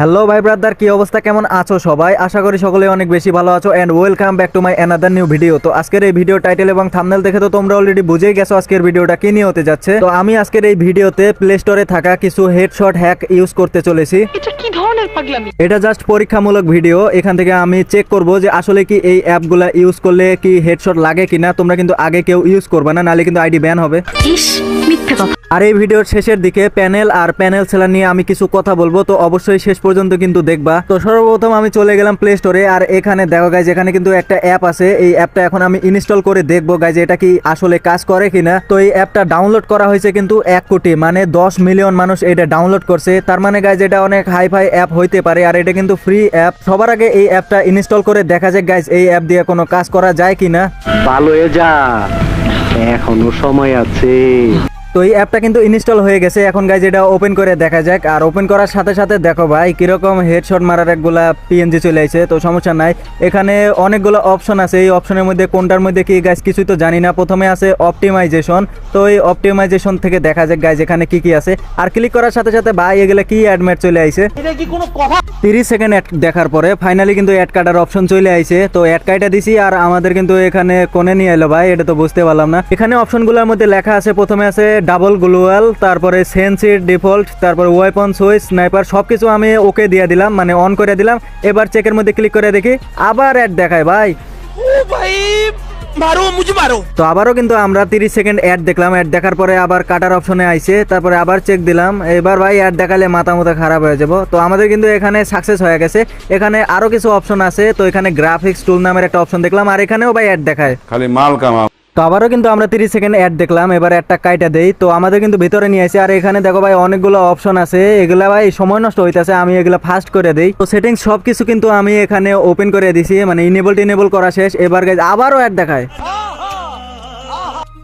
Hello ভাই brother কি অবস্থা? কেমন আছো সবাই? আশা করি সকলে অনেক বেশি ভালো আছো and welcome back to my another new video তো আজকের এই ভিডিও টাইটেল এবং থামনেল দেখে তো তোমরা অলরেডি বুঝেই গেছো আজকের ভিডিওটা কি নিয়ে হতে যাচ্ছে। তো আমি আজকের এই ভিডিওতে প্লে স্টোরে থাকা কিছু হেডশট হ্যাক ইউজ করতে চলেছি। ধরনের পাগলামি। এটা জাস্ট পরীক্ষামূলক ভিডিও এখান থেকে আমি চেক করব যে আসলে কি এই অ্যাপগুলা ইউজ করলে কি হেডশট লাগে কিনা তোমরা কিন্তু আগে কেউ ইউজ করবে না নালে কিন্তু আইডি ব্যান হবে। ইস মিথ্যে কথা। আর এই ভিডিওর শেষের দিকে প্যানেল আর প্যানেল সেলার নিয়ে আমি কিছু কথা বলব তো অবশ্যই শেষ পর্যন্ত কিন্তু দেখবা। তো সর্বপ্রথম আমি চলে গেলাম প্লে স্টোরে আর এখানে দেখো গাইজ এখানে কিন্তু একটা অ্যাপ আছে এই অ্যাপটা এখন আমি ইনস্টল করে দেখব গাইজ এটা কি আসলে কাজ করে কিনা। তো এই অ্যাপটা ডাউনলোড করা হয়েছে কিন্তু এক কোটি মানে দশ মিলিয়ন মানুষ এটা ডাউনলোড করছে তার মানে গাইজ এটা অনেক হাই ফাই অ্যাপ হইতে পারে, আর এটা কিন্তু ফ্রি অ্যাপ সবার আগে এই অ্যাপটা ইনস্টল করে দেখা যাক গাইজ এই অ্যাপ দিয়ে কোনো কাজ করা যায় কিনা। ভালো হয়ে যা, এখনও সময় আছে। তো এই অ্যাপটা কিন্তু ইনস্টল হয়ে গেছে। এখন গাইজ এটা ওপেন করে দেখা যাক। আর ওপেন করার সাথে সাথে দেখো ভাই, কীরকম হেডশট মারার একগুলা পিএনজি চলে আসে তো সমস্যা নাই। এখানে অনেকগুলো অপশন আছে। এই অপশনের মধ্যে কোনটার মধ্যে কি গাইজ কিছুই তো জানি না। প্রথমে আছে অপটিমাইজেশন তো এই অপটিমাইজেশন থেকে দেখা যাক গাইজ এখানে কি কি আছে। আর ক্লিক করার সাথে সাথে ভাই, এগুলা কি অ্যাডমেট চলে আইছে? তিরিশ সেকেন্ড অ্যাড দেখার পরে ফাইনালি কিন্তু অ্যাড কাটার অপশন চলে আইছে। তো অ্যাড কাটা দিছি আর আমাদের কিন্তু এখানে কোনে নিয়ে এলো ভাই, এটা তো বুঝতে পারলাম না। এখানে অপশনগুলোর মধ্যে লেখা আছে, প্রথমে আছে ডাবল গ্লোয়াল তারপরে সেন্সির ডিফল্ট তারপরে ওয়েপন সুইচ স্নাইপার সব কিছু আমি ওকে দিয়ে দিলাম মানে অন করে দিলাম। এবার চেকের মধ্যে ক্লিক করে দেখি, আবার অ্যাড দেখায় ভাই। ও ভাই! মারো মুঝে মারো। তো আবারও কিন্তু আমরা 30 সেকেন্ড অ্যাড দেখলাম। অ্যাড দেখার পরে আবার কাটার অপশনে আইছে তারপরে আবার চেক দিলাম। এবার ভাই অ্যাড দেখালে মাথা মাথা খারাপ হয়ে যাব। তো আমাদের কিন্তু এখানে সাকসেস হয়ে গেছে। এখানে আরও কিছু অপশন আছে। তো এখানে গ্রাফিক্স টুল নামের একটা অপশন দেখলাম আর এখানেও ভাই অ্যাড দেখায়। খালি মাল কামা তো আবারও কিন্তু আমরা তিরিশ সেকেন্ড অ্যাড দেখলাম, এবার একটা কাইটা দেই। তো আমাদের কিন্তু ভিতরে নিয়ে আসে, আর এখানে দেখো ভাই অনেকগুলো অপশন আছে। এগুলা ভাই সময় নষ্ট হইতাছে, আমি এগুলা ফাস্ট করে দেই। তো সেটিংস সব কিছু কিন্তু আমি এখানে ওপেন করে দিছি মানে ইনেবল টিনেবল করা শেষ। এবার গাইজ আবারও অ্যাড দেখায়।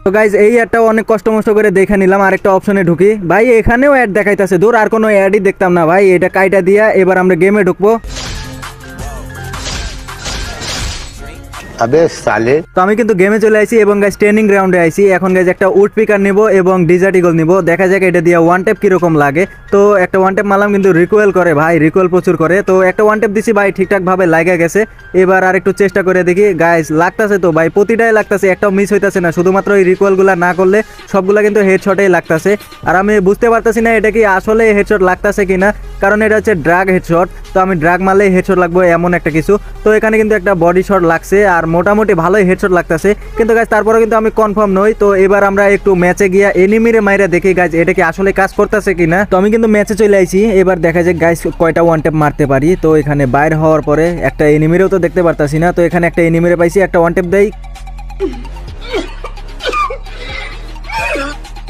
তো গাইজ এই অ্যাডটা অনেক কষ্ট মষ্ট করে দেখে নিলাম, আরেকটা অপশনে ঢুকি। ভাই, এখানেও অ্যাড দেখাইতেছে, দূর, আর কোনো অ্যাডই দেখতাম না ভাই। এটা কাইটা দিয়া এবার আমরা গেমে ঢুকবো। তো আমি কিন্তু গেমে চলে আসি এবং গাইজ ট্রেনিং গ্রাউন্ডে আইছি। এখন গাইজ একটা উড পিকার নিব এবং ডিজার্ট ইগল নিব। দেখা যাক এটা দিয়ে ওয়ান টেপ কীরকম লাগে। তো একটা ওয়ান টেপ মারলাম কিন্তু রিকোয়েল করে ভাই রিকোয়েল প্রচুর করে। তো একটা ওয়ান টেপ দিছি ভাই ঠিকঠাক ভাবে লাগা গেছে। এবার আর একটু চেষ্টা করে দেখি। গাইজ লাগতাছে তো ভাই, প্রতিটাই লাগতাছে, একটাও মিস হইতাছে না। শুধুমাত্র এই রিকোয়েলগুলা না করলে সবগুলা কিন্তু হেডশটেই লাগতাছে। আর আমি বুঝতে পারতাছি না এটা কি আসলে হেডশট লাগতাছে কিনা। কারণ এটা হচ্ছে ড্রাগ হেডশট তো আমি ড্রাগ মারলেই হেডশট লাগবে এমন একটা কিছু। তো এখানে কিন্তু একটা বডি শট লাগছে, আর মোটামুটি ভালোই হেডশট লাগতেছে। কিন্তু গাছ তারপরে কিন্তু আমি কনফার্ম নই, তো এবার আমরা একটু ম্যাচে গিয়া এনিমিরে মাইরা দেখি গাছ এটা কি আসলে কাজ করতেছে কিনা? তো আমি কিন্তু ম্যাচে চলে আইছি, এবার দেখা যায় গাইস কয়টা ওয়ান টেপ মারতে পারি। তো এখানে বাইর হওয়ার পরে একটা এনিমিরেও তো দেখতে পারতাছি না, তো এখানে একটা এনিমিরে পাইছি, একটা ওয়ান টেপ দেই।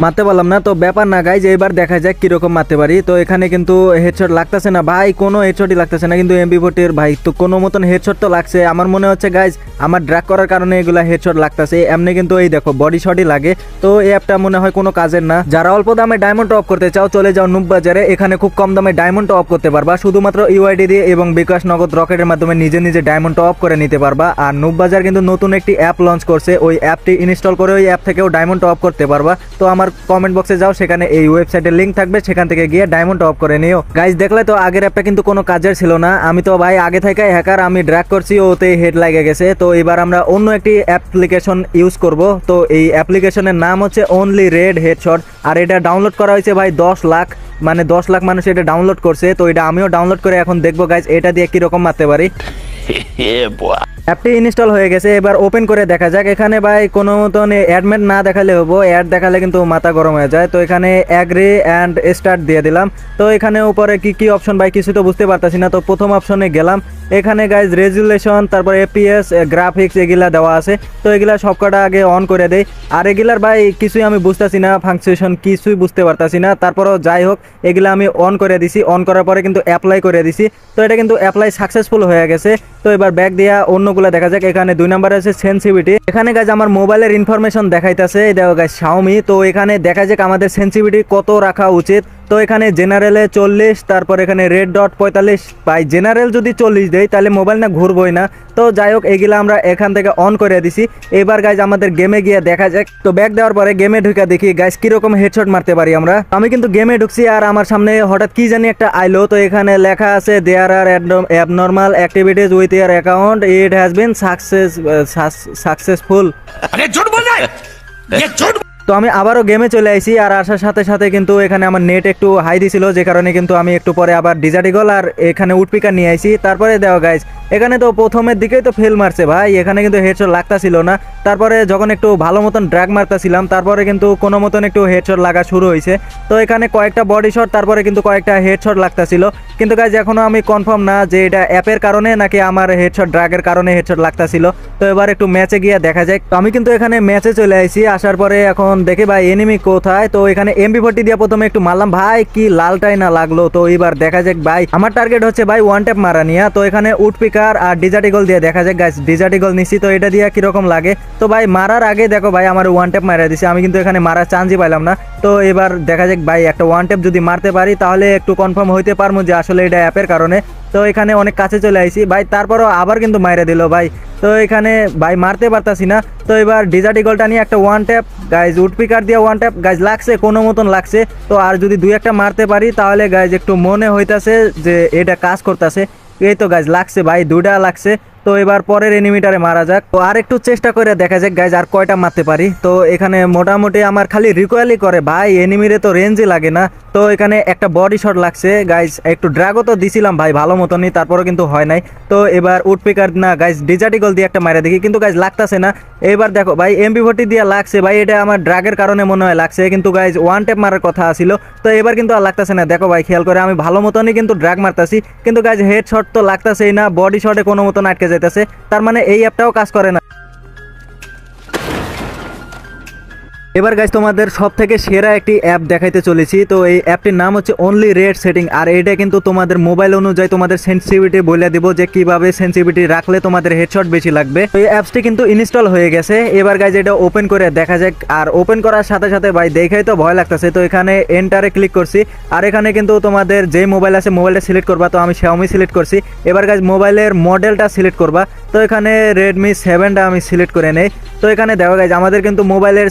মারতে পারলাম না, তো ব্যাপার না গাইজ এবার দেখা যাক কীরকম মারতে পারি। তো এখানে কিন্তু হেডশট লাগতেছে না। ভাই, কোনো হেডশটই লাগতেছে না, কিন্তু এমবি ফোর্টির ভাই, তো কোনো মতন হেডশট তো লাগছে। আমার মনে হচ্ছে গাইজ আমার ড্রাগ করার কারণে এগুলা হেডশট লাগতেছে। এমনি কিন্তু এই দেখো বডি শটই লাগে। তো এই অ্যাপটা মনে হয় কোনো কাজের না। যারা অল্প দামে ডায়মন্ড অফ করতে চাও, চলে যাও নুব বাজারে। এখানে খুব কম দামে ডায়মন্ড অফ করতে পারবা। শুধুমাত্র ইউআইডি দিয়ে এবং বিকাশ নগদ রকেটের মাধ্যমে নিজে নিজে ডায়মন্ড অফ করে নিতে পারবা। আর নুব বাজার কিন্তু নতুন একটি অ্যাপ লঞ্চ করছে। ওই অ্যাপটি ইনস্টল করে ওই অ্যাপ থেকেও ডায়মন্ড অফ করতে পারবা। তো আমার কমেন্ট বক্সে যাও, সেখানে এই ওয়েবসাইটের লিঙ্ক থাকবে, সেখান থেকে গিয়ে ডায়মন্ড অফ করে নিও। গাইজ দেখলে তো আগের অ্যাপটা কিন্তু কোনো কাজের ছিল না। আমি তো ভাই আগে থেকে হ্যাকার আমি ড্র্যাগ করছি ওতে হেড লাগে গেছে। তো এবার আমরা অন্য একটি অ্যাপ্লিকেশন ইউজ করব। তো এই অ্যাপ্লিকেশনের নাম হচ্ছে অনলি রেড হেডশট আর এটা ডাউনলোড করা হয়েছে ভাই দশ লাখ মানে দশ লাখ মানুষ এটা ডাউনলোড করছে। তো এটা আমিও ডাউনলোড করে এখন দেখব গাইজ এটা দিয়ে কীরকম মারতে পারি। অ্যাপটি ইনস্টল হয়ে গেছে, এবার ওপেন করে দেখা যাক। এখানে ভাই কোনো মতন অ্যাডমেট না দেখালে হব অ্যাড দেখালে কিন্তু মাথা গরম হয়ে যায়। তো এখানে অ্যাগ্রি অ্যান্ড স্টার্ট দিয়ে দিলাম। তো এখানে উপরে কি কি অপশন ভাই কিছু তো বুঝতে পারতাছি না। তো প্রথম অপশনে গেলাম। এখানে গাইজ রেজুলেশন তারপর এপিএস গ্রাফিক্স এগুলা দেওয়া আছে। তো এগুলা সবকটা আগে অন করে দেই। আর এগুলার ভাই কিছুই আমি বুঝতেছি না ফাংশন কিছুই বুঝতে পারতাছি না। তারপরও যাই হোক, এগুলা আমি অন করে দিছি। অন করার পরে কিন্তু অ্যাপ্লাই করে দিছি। তো এটা কিন্তু অ্যাপ্লাই সাকসেসফুল হয়ে গেছে। তো এবার ব্যাগ দিয়া অন্যগুলো দেখা যাক। এখানে দুই নাম্বার আছে সেন্সিভিটি এখানে গাছ আমার মোবাইলের ইনফরমেশন দেখাইতেছে। এই দেখো গাছ শাওমি তো এখানে দেখা যাক আমাদের সেন্সিভিটি কত রাখা উচিত। তো এখানে জেনারেলে চল্লিশ তারপর এখানে রেড ডট পঁয়তাল্লিশ। পাই জেনারেল যদি চল্লিশ দেয় তাহলে মোবাইল না ঘুরবই না। তো যাই হোক এগুলো আমরা এখান থেকে অন করে দিছি। এবার গাইজ আমাদের গেমে গিয়ে দেখা যাক। তো ব্যাক দেওয়ার পরে গেমে ঢুকে দেখি গাইজ কীরকম হেডশট মারতে পারি আমরা। আমি কিন্তু গেমে ঢুকছি আর আমার সামনে হঠাৎ কি জানি একটা আইলো। তো এখানে লেখা আছে there are abnormal activities with your account it has been success successful তো আমি আবারও গেমে চলে আসি আর আসার সাথে সাথে কিন্তু এখানে আমার নেট একটু হাই দিছিল, যে কারণে কিন্তু আমি একটু পরে আবার ডিজার্টিগল আর এখানে উটপিকা নিয়ে আসি তারপরে দেওয়া গাইজ এখানে তো প্রথমের দিকেই তো ফেল মারছে ভাই, এখানে কিন্তু হেডশট লাগতাছিল না। তারপরে যখন একটু ভালো মতন ড্রাগ মারতাছিলাম, তারপরে কিন্তু কোনো মতন একটু হেডশট লাগা শুরু হয়েছে তো এখানে কয়েকটা বডি শট তারপরে কিন্তু কয়েকটা হেডশট লাগতাছিল। কিন্তু গাইজ এখনও আমি কনফার্ম না যে এটা অ্যাপের কারণে নাকি আমার হেডশট ড্রাগের কারণে হেডশট লাগতাছিল। তো এবার একটু ম্যাচে গিয়ে দেখা যায় তো আমি কিন্তু এখানে ম্যাচে চলে আসি আসার পরে এখন দেখে ভাই এনিমি কোথায়? তো এখানে এমবি ফোর্টি দিয়ে প্রথমে একটু মারলাম। ভাই, কি লালটাই না লাগল। তো এবার দেখা যাক ভাই, আমার টার্গেট হচ্ছে ভাই ওয়ান ট্যাপ মারা নিয়া। তো এখানে উড পিকার আর ডিজার্টিগল দিয়ে দেখা যাক। গাছ ডিজার্টিগল নিছি। তো এটা দিয়ে কীরকম লাগে? তো ভাই, মারার আগে দেখো ভাই, আমার ওয়ান ট্যাপ মারা দিছে। আমি কিন্তু এখানে মারার চান্সই পাইলাম না। তো এবার দেখা যাক ভাই, একটা ওয়ান ট্যাপ যদি মারতে পারি, তাহলে একটু কনফার্ম হইতে পারব যে আসলে এটা অ্যাপের কারণে। তো এখানে অনেক কাছে চলে আইছি। ভাই, তারপরও আবার কিন্তু মাইরে দিল, ভাই। তো এখানে, ভাই, মারতে পারতাছি না। তো এবার ডিজার্ট ইগলটা নিয়ে একটা ওয়ান ট্যাপ গাইজ উডপিকার দিয়ে ওয়ান ট্যাপ গাইজ লাগছে, কোনো মতন লাগছে। তো আর যদি দুই একটা মারতে পারি, তাহলে গাইজ একটু মনে হইতাছে যে এটা কাজ করতেছে। এই তো গাছ লাগছে, ভাই দুটা লাগছে। তো এবার পরের এনিমিটারে মারা যাক। তো আর একটু চেষ্টা করে দেখা যাক গাইজ আর কয়টা মারতে পারি। তো এখানে মোটামুটি আমার খালি রিকোয়ালি করে, ভাই এনিমিরে তো রেঞ্জই লাগে না। তো এখানে একটা বডি শট লাগছে গাইজ একটু ড্রাগও তো দিছিলাম, ভাই, ভালো মতনই, তারপরও কিন্তু হয় নাই। তো এবার উডপিকার না গাইজ ডিজার্টিকল দিয়ে একটা মারা দেখি। কিন্তু গাইজ লাগতেছে না। এবার দেখো, ভাই এমবি ফোর্টি দিয়ে লাগছে। ভাই, এটা আমার ড্রাগের কারণে মনে হয় লাগছে। কিন্তু গাইজ ওয়ান টেপ মারার কথা ছিল তো এবার কিন্তু আর লাগতেছে না। দেখো ভাই, খেয়াল করে, আমি ভালো মতনই কিন্তু ড্রাগ মারতাছি। কিন্তু গাইজ হেড শট তো লাগতেছেই না। বডি শটে কোনো মতন আটকে যাইতেছে। তার মানে এই অ্যাপটাও কাজ করে না। এবার গাইজ তোমাদের সব থেকে সেরা একটি অ্যাপ দেখাইতে চলেছি। তো এই অ্যাপটির নাম হচ্ছে অনলি রেড সেটিং আর এটা কিন্তু তোমাদের মোবাইল অনুযায়ী তোমাদের সেন্সিভিটি বলে দিব যে কীভাবে সেন্সিভিটি রাখলে তোমাদের হেডশট বেশি লাগবে। তো এই অ্যাপসটি কিন্তু ইনস্টল হয়ে গেছে। এবার গাইজ এটা ওপেন করে দেখা যাক। আর ওপেন করার সাথে সাথে ভাই, দেখাই তো ভয় লাগতেছে। তো এখানে এন্টারে ক্লিক করছি। আর এখানে কিন্তু তোমাদের যে মোবাইল আছে মোবাইলটা সিলেক্ট করবা। তো আমি Xiaomi সিলেক্ট করছি। এবার গাইজ মোবাইলের মডেলটা সিলেক্ট করবা। তো এখানে রেডমি সেভেনটা আমি সিলেক্ট করে নেই। তো এখানে দেখো গাইজ আমাদের কিন্তু মোবাইলের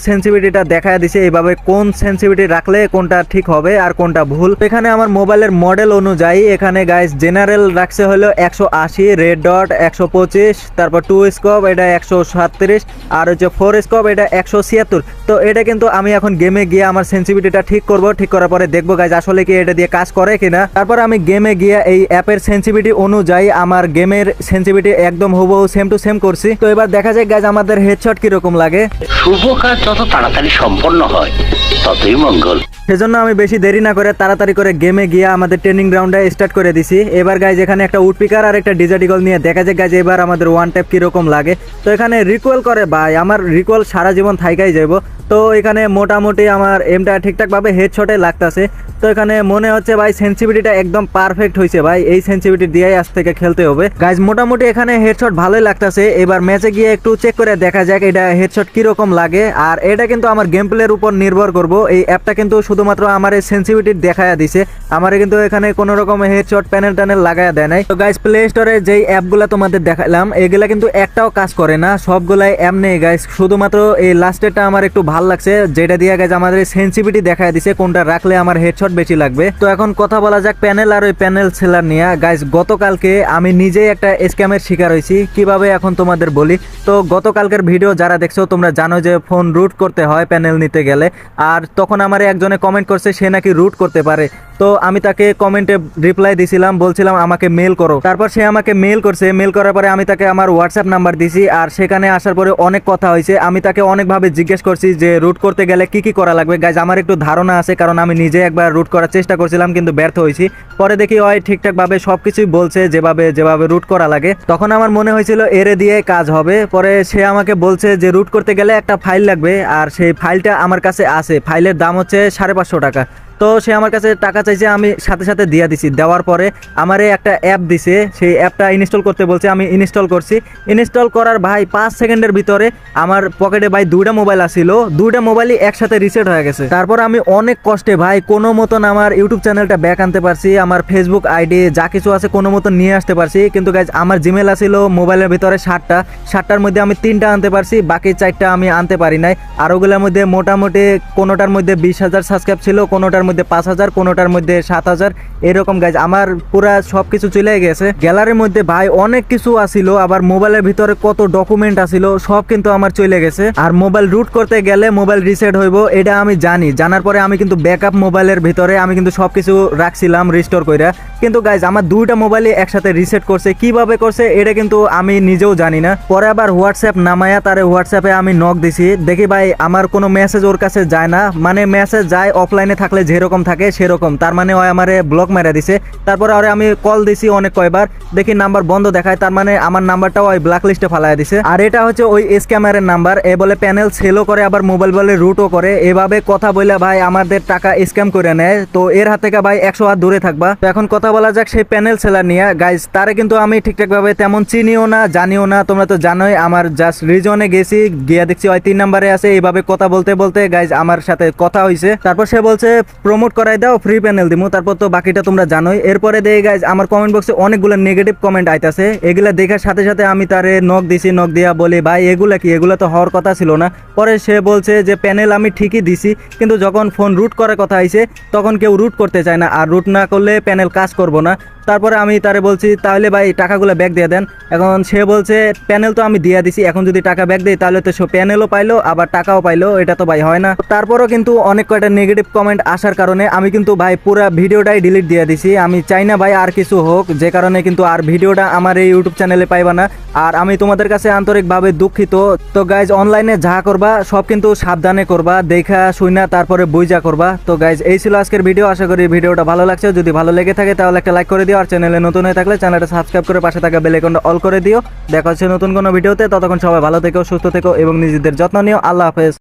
সেন্সিটিভিটিটা দেখা দিছে এইভাবে কোন সেন্সিভিটি রাখলে কোনটা ঠিক হবে আর কোনটা ভুল? এখানে আমার মোবাইলের মডেল অনুযায়ী, এখানে গাইস জেনারেল রাখছে হলো একশো আশি রেড ডট একশো পঁচিশ, তারপর টু স্কোপ এটা একশো সাতত্রিশ আর হচ্ছে ফোর স্কোপ এটা একশো ছিয়াত্তর। তো এটা কিন্তু আমি এখন গেমে গিয়ে আমার সেন্সিভিটিটা ঠিক করব, ঠিক করার পরে দেখব গাইজ আসলে কি এটা দিয়ে কাজ করে কিনা। তারপর আমি গেমে গিয়ে এই অ্যাপের সেন্সিটিভিটি অনুযায়ী আমার গেমের সেন্সিভিটি একদম হুবহু সেম টু সেম করছি। তো এবার দেখা যায় গাইজ আমাদের হেডশট কীরকম লাগে। শুভ কাজ যত তাড়াতাড়ি। সম্পন্ন হয়। ততই মঙ্গল। সেজন্য আমি বেশি দেরি না করে তাড়াতাড়ি করে গেমে গিয়ে আমাদের ট্রেনিং গ্রাউন্ডে স্টার্ট করে দিছি। এবার গাইজ এখানে একটা উডপিকার আর একটা ডিজার্টিকল নিয়ে দেখা যায় গাইজ এবার আমাদের ওয়ান ট্যাপ কীরকম লাগে। তো এখানে রিকোয়েল করে ভাই, আমার রিকোয়েল সারা জীবন থাইকাই যাব তো এখানে মোটামুটি আমার এমটা ঠিকঠাকভাবে হেডশটে লাগতাছে। তো এখানে মনে হচ্ছে ভাই সেন্সিটিভিটিটা একদম পারফেক্ট হয়েছে ভাই। এই সেন্সিভিটি দিয়েই আজ থেকে খেলতে হবে। গাইজ মোটামুটি এখানে হেডশট ভালোই লাগতাছে। এবার ম্যাচে গিয়ে একটু চেক করে দেখা যাক এটা হেডশট কীরকম লাগে। আর এটা কিন্তু আমার গেম প্লের উপর নির্ভর করব। এই অ্যাপটা কিন্তু শুধুমাত্র আমার এই সেন্সিটিভিটি দেখায়া দিছে। আমার কিন্তু এখানে কোনো রকম হেডশট প্যানেল ট্যানেল লাগায়া দেয় নাই। তো গাইজ প্লে স্টোরে যেই অ্যাপগুলো তোমাদের দেখালাম, এগুলা কিন্তু একটাও কাজ করে না। সবগুলাই এমনি গাইজ শুধুমাত্র এই লাস্টেরটা আমার একটু ভালো লাগছে, যেটা দিয়ে গাইজ আমাদের সেন্সিটিভিটি দেখায় দিছে, কোনটা রাখলে আমার হেডশট বেশি লাগবে। তো এখন কথা বলা যাক প্যানেল আর ওই প্যানেল সেলার নিয়ে। গাইজ গতকালকে আমি নিজেই একটা স্ক্যামের শিকার হয়েছি। কীভাবে এখন তোমাদের বলি? তো গতকালকের ভিডিও যারা দেখছ, তোমরা জানো যে ফোন রুট করতে হয় প্যানেল নিতে গেলে। আর তখন আমার একজনে কমেন্ট করছে সে নাকি রুট করতে পারে। তো আমি তাকে কমেন্টে রিপ্লাই দিছিলাম, বলছিলাম আমাকে মেল করো। তারপর সে আমাকে মেল করছে মেল করার পরে আমি তাকে আমার হোয়াটসঅ্যাপ নাম্বার দিছি, আর সেখানে আসার পরে অনেক কথা হয়েছে। আমি তাকে অনেকভাবে জিজ্ঞেস করছি যে রুট করতে গেলে কি কি করা লাগবে? গাইজ আমার একটু ধারণা আছে, কারণ আমি নিজে একবার রুট করার চেষ্টা করছিলাম, কিন্তু ব্যর্থ হয়েছি। পরে দেখি ওই ঠিকঠাকভাবে সব কিছুই বলছে, যেভাবে যেভাবে রুট করা লাগে। তখন আমার মনে হয়েছিল, এরে দিয়ে কাজ হবে। পরে সে আমাকে বলছে যে রুট করতে গেলে একটা ফাইল লাগবে, আর সেই ফাইলটা আমার কাছে আছে। ফাইলের দাম হচ্ছে সাড়ে পাঁচশো টাকা। তো সে আমার কাছে টাকা চাইছে, আমি সাথে সাথে দিয়ে দিছি। দেওয়ার পরে আমারে একটা অ্যাপ দিছে, সেই অ্যাপটা ইনস্টল করতে বলছে, আমি ইনস্টল করছি। ইনস্টল করার ভাই পাঁচ সেকেন্ডের ভিতরে আমার পকেটে ভাই দুইটা মোবাইল আসিল দুইটা মোবাইলই একসাথে রিসেট হয়ে গেছে। তারপর আমি অনেক কষ্টে ভাই কোনো মতন আমার ইউটিউব চ্যানেলটা ব্যাক আনতে পারছি, আমার ফেসবুক আইডি যা কিছু আছে কোনো মতন নিয়ে আসতে পারছি। কিন্তু গাইজ আমার জিমেল আসিল মোবাইলের ভিতরে ষাটটা ষাটটার মধ্যে আমি তিনটা আনতে পারছি, বাকি চারটা আমি আনতে পারি নাই। আর ওগুলোর মধ্যে মোটামুটি কোনোটার মধ্যে বিশ হাজার সাবস্ক্রাইব ছিল, কোনোটার মধ্যে পাঁচ হাজার কোনোটার মধ্যে সাত হাজার, এরকম গাইজ আমার পুরা সব কিছু চলে গেছে। গ্যালারির মধ্যে ভাই অনেক কিছু আসিল আবার মোবাইলের ভিতরে কত ডকুমেন্ট আসিল সব কিন্তু আমার চলে গেছে। আর মোবাইল রুট করতে গেলে মোবাইল রিসেট হইব, এটা আমি জানি। জানার পরে আমি কিন্তু ব্যাকআপ মোবাইলের ভিতরে আমি কিন্তু সব কিছু রাখছিলাম রিস্টোর কইরা। কিন্তু গাইজ আমার দুইটা মোবাইলই একসাথে রিসেট করছে। কীভাবে করছে, এটা কিন্তু আমি নিজেও জানি না। পরে আবার হোয়াটসঅ্যাপ নামায়া তারে হোয়াটসঅ্যাপে আমি নক দিছি। দেখি ভাই, আমার কোনো মেসেজ ওর কাছে যায় না। মানে মেসেজ যায় অফলাইনে থাকলে যেরকম থাকে সেরকম। তার মানে ওই আমারে ব্লক মেরে দিছে। তারপরে আরে আমি কল দিছি অনেক কয়বার। দেখি নাম্বার বন্ধ দেখায়, তার মানে আমার নাম্বারটাও ওই ব্ল্যাক লিস্টে ফালায় দিছে। আর এটা হচ্ছে ওই স্ক্যামারের নাম্বার এ বলে প্যানেল সেলও করে, আবার মোবাইল বলে রুটও করে। এভাবে কথা বলে ভাই আমাদের টাকা স্ক্যাম করে নেয়। তো এর হাত থেকে ভাই একশো হাত দূরে থাকবা। তো এখন কথা বলা যাক সেই প্যানেল সেলার নিয়ে। গাইজ তারে কিন্তু আমি ঠিকঠাক ভাবে তেমন চিনিও না, জানিও না। তোমরা তো জানোই, আমার জাস্ট রিজনে গেছি, গিয়া দেখছি ওই তিন নাম্বারে আছে। এইভাবে কথা বলতে বলতে গাইজ আমার সাথে কথা হয়েছে তারপর সে বলছে প্রমোট করাই দাও ফ্রি প্যানেল দিমু, তারপর তো বাকিটা তোমরা জানোই। এরপরে দেখে গাইজ আমার কমেন্ট বক্সে অনেকগুলো নেগেটিভ কমেন্ট আইতাছে। এগুলা দেখার সাথে সাথে আমি তারে নখ দিছি নখ দিয়া বলি, ভাই, এগুলা কি? এগুলো তো হওয়ার কথা ছিল না। পরে সে বলছে যে প্যানেল আমি ঠিকই দিছি, কিন্তু যখন ফোন রুট করার কথা আইছে, তখন কেউ রুট করতে চায় না। আর রুট না করলে প্যানেল কাজ করব না। তারপরে আমি তারে বলছি, তাহলে ভাই টাকাগুলো ব্যাগ দিয়ে দেন। এখন সে বলছে প্যানেল তো আমি দিয়ে দিছি, এখন যদি টাকা ব্যাক দেই তাহলে তো সে প্যানেলও পাইলো, আবার টাকাও পাইলো, এটা তো ভাই হয় না। তারপরও কিন্তু অনেক কয়টা নেগেটিভ কমেন্ট আসার কারণে আমি কিন্তু ভাই পুরো ভিডিওটাই ডিলিট দিয়ে দিছি। আমি চাই না ভাই আর কিছু হোক, যে কারণে কিন্তু আর ভিডিওটা আমার এই ইউটিউব চ্যানেলে পাইবা না। আর আমি তোমাদের কাছে আন্তরিকভাবে দুঃখিত। তো গাইজ অনলাইনে যা করবা, সব কিন্তু সাবধানে করবা, দেখা, শুইনা, তারপরে বুঝা করবা। তো গাইজ এই ছিল আজকের ভিডিও আশা করি ভিডিওটা ভালো লাগছে। যদি ভালো লেগে থাকে তাহলে একটা লাইক করে দিও। আর চ্যানেলে নতুন হয়ে থাকলে চ্যানেলটা সাবস্ক্রাইব করে পাশে থাকা বেল আইকনটা অল করে দিও। দেখা হচ্ছে নতুন কোনো ভিডিওতে ততক্ষণ সবাই ভালো থেকো, সুস্থ থেকো এবং নিজেদের যত্ন নিও। আল্লাহ হাফেজ।